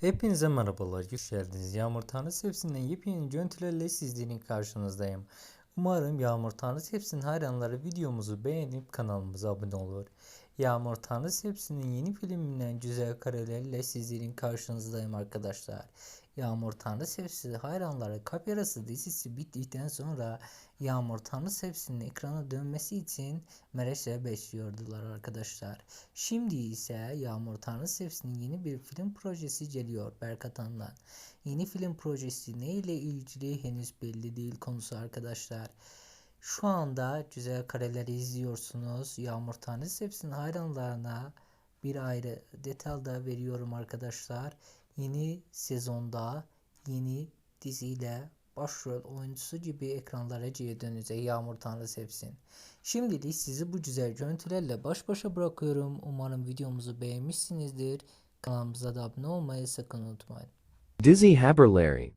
Hepinize merhabalar, hoş geldiniz. Yağmur Tanrı Sepsi'nden yepyeni görüntülerle sizlerin karşınızdayım. Umarım Yağmur Tanrı Sepsi'nin hayranları videomuzu beğenip kanalımıza abone olur. Yağmur Tanrı Sepsi'nin yeni filminden güzel karelerle sizlerin karşınızdayım arkadaşlar. Yağmur Tanrı Sepsi hayranları Kapyarası dizisi bittikten sonra Yağmur Tanrı Sepsi'nin ekrana dönmesi için merakla bekliyordular arkadaşlar. Şimdi ise Yağmur Tanrı Sepsi'nin yeni bir film projesi geliyor Berkat Han'dan. Yeni film projesi ne ile ilgili henüz belli değil konusu arkadaşlar. Şu anda güzel kareleri izliyorsunuz. Yağmur Tanrı Sepsi'nin hayranlarına bir ayrı detay da veriyorum arkadaşlar. Yeni sezonda yeni diziyle başrol oyuncusu gibi ekranlara geri dönecek Yağmur Tanrı Sepsin. Şimdilik sizi bu güzel görüntülerle baş başa bırakıyorum. Umarım videomuzu beğenmişsinizdir. Kanalımıza da abone olmayı sakın unutmayın. Dizzy Haberlary